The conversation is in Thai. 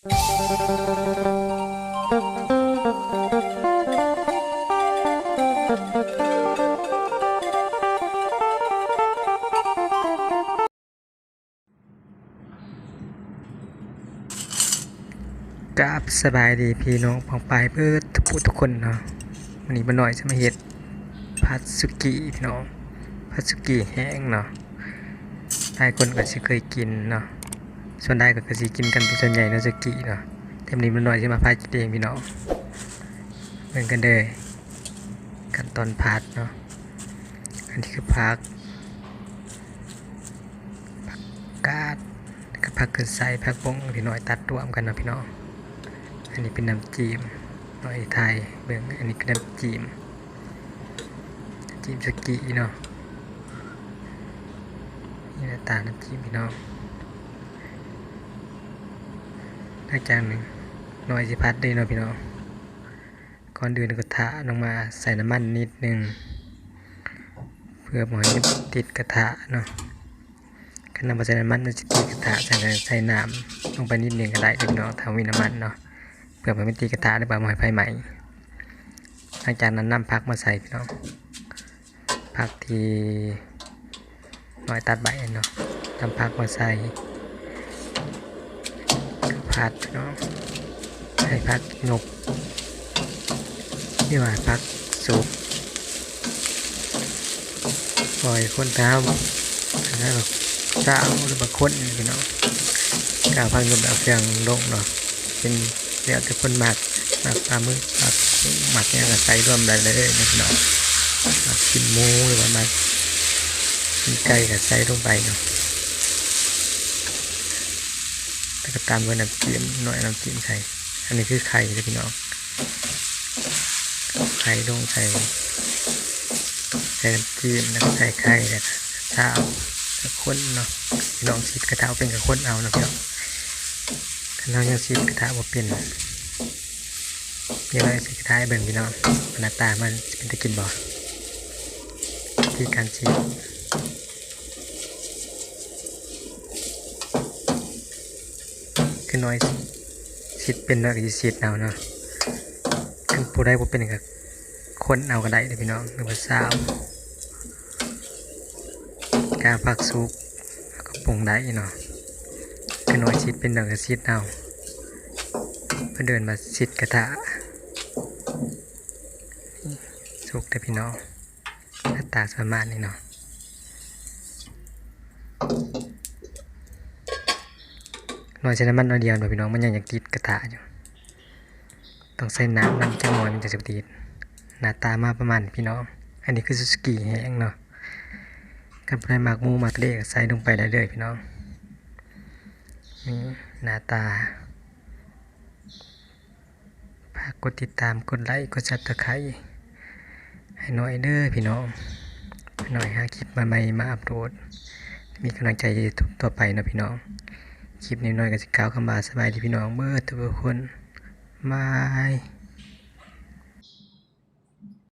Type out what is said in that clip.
กราบสบายดีพี่น้องปองไปเพื่อทุกทุกคนเนาะวันนี้มาหน่อยจะมาเฮ็ดพัดสุกิพี่น้องพัดสุกิแห้งเนาะหลายคนก็สิเคยกินเนาะ ส่วนได้ก็ก็สิกินกันเป็นส่วนใหญ่นาะสกิเนาะแต่วันนี้มาหน่อยจะมาพากินเองพี่น้องเหมือนกันเลยขั้นตอนพัดเนาะอันนี้คือพักผักกาดแล้วก็ผักกระใส่ผักบงพี่น้อยตัดรวมกันนาะพี่น้องอันนี้เป็นน้ำจีมหน่อยไทยเบิ่งอันนี้คือน้ำจีมจีมสกีเนาะนี่หน้าตาน้ำจีมพี่น้อง หลังจากหนึ่งหน่อยสิพัดได้เนาะพี่น้องก่อนดื่นก็ทะลงมาใส่น้ำมันนิดหนึงเพื่อหมอยติดกระทะเนาะขันนำมาใส่น้ำมันมันจะติดกระทะใส่ใส่น้ำลงไปนิดหนึงก็ได้เด็กน้องถ้ามีน้ำมันเนาะเพื่อมันไม่ตีกระทะหรือเปล่าหมอยไฟใหม่หลังจากนั้นนำพักมาใส่พี่น้องพักที่น้อยตัดใบเนาะนำพักมาใส่ พัดพี่น้องใส่พักนกนี่ว่าพักสุกปล่อยคนเท้าอันนั้นแบบเจ้าหรือบางคนพี่น้องกาวพักนกเอาเครื่องลงเนาะเป็นเดี๋ยวแต่คนหมักหมักปลาหมึกหมักหมักเนี่ยก็ใส่รวมได้เลยนะพี่น้องหมักกินหมูหรือว่าหมักกินไก่ก็ใส่ลงไปเนาะ แล้วก็ตามด้วยน้ำจิ้มหน่อยน้ำจิ้มใส่ อันนี้คือไข่เลยพี่น้องไข่ลงใส่ใส่น้ำจิ้มแล้วก็ใส่ไข่แล้วก็เท้าแล้วคนเนาะพี่น้องชิดกระเท้าเป็นกับคนเอานะพี่น้องคันเรายังซีกระเทะบ่เป็นเดี๋ยวเราซีกระทะให้เบิ่งพี่น้องหน้าตามันจะเป็นตะกินบ่ที่การซีคื อน้อยซีดเป็นเนาะก็สิซีดเอาเนาะคือผู้ใดบ่เป็นก็คนเอาก็ได้เด้อพี่น้องหรือว่าสาวกาผักซุปแล้วก็ปรุงได้เนาะคือน้อยชิดเป็นดังกระซิดเอาเพื่อเดินมาชิดกระทะสุกแต่พี่น้องหน้าตาประมาณนี้เนาะ น้อยใช้น้ำมันน้อยเดียวเดี๋ยวพี่น้องมันยังอยากติดกระทะอยู่ ต้องใส่น้ำมันจะมอยมันจะสุกติดหน้าตามาประมาณพี่น้อง อันนี้คือซูสกิแห้งเนาะกันไปหมากมูหมากเล็กใส่ลงไปได้เลยพี่น้องนี่หน้าตาฝากกดติดตามกดไลค์กดซับสไครต์ให้หน่อยเด้อพี่น้องห้หน่อยหาคลิปมาใหม่มาอัปโหลดมีกำลังใจทุกต่อไปนะพี่น้อง คลิปนี้น้อยๆก็สิก้าวคำบาสบายดีพี่น้องเมื่อทุกคนบาย